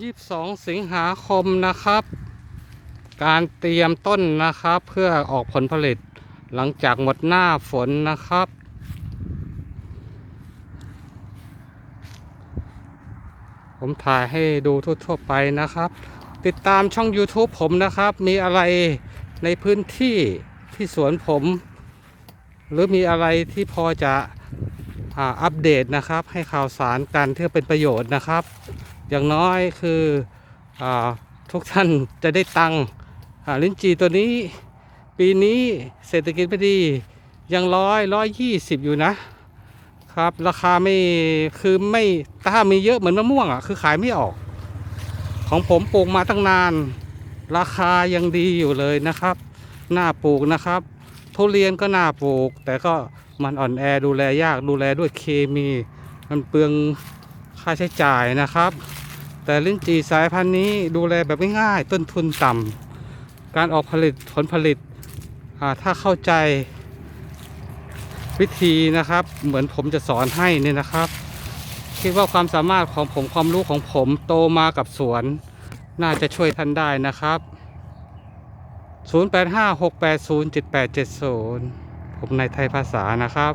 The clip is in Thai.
22สิงหาคมนะครับ การเตรียมต้นนะครับ เพื่อออกผลผลิตหลังจากหมดหน้าฝนนะครับ ผมถ่ายให้ดูทั่วๆไปนะครับ ติดตามช่อง YouTube ผมนะครับ มีอะไรในพื้นที่ที่สวนผม หรือมีอะไรที่พอจะอัปเดตนะครับ ให้ข่าวสารกันที่อเป็นประโยชน์นะครับ อย่างน้อยคืออทุกท่านจะได้ตังค์ลิ้นจีตัวนี้ ปีนี้เศรษฐกิจไม่ดี ยังร้อยร้อยยี่สิบอยู่นะครับ ราคาไม่คือไม่ถ้ามีเยอะเหมือนมะม่วงอะคือขายไม่ออก ของผมปลูกมาตั้งนาน ราคายังดีอยู่เลยนะครับหน้าปลูกนะครับ ทุเรียนก็น่าปลูก แต่ก็มันอ่อนแอดูแลยากดูแลด้วยเคมี มันเปลืองค่าใช้จ่ายนะครับ แต่ลิ้นจี่สายพันธุ์นี้ดูแลแบบง่ายๆต้นทุนต่ำการออกผลิตผลผลิตถ้าเข้าใจวิธีนะครับ เหมือนผมจะสอนให้เนี่ยนะครับ คิดว่าความสามารถของผมความรู้ของผมโตมากับสวน น่าจะช่วยท่านได้นะครับ 0856807870 ผมในไทยภาษานะครับ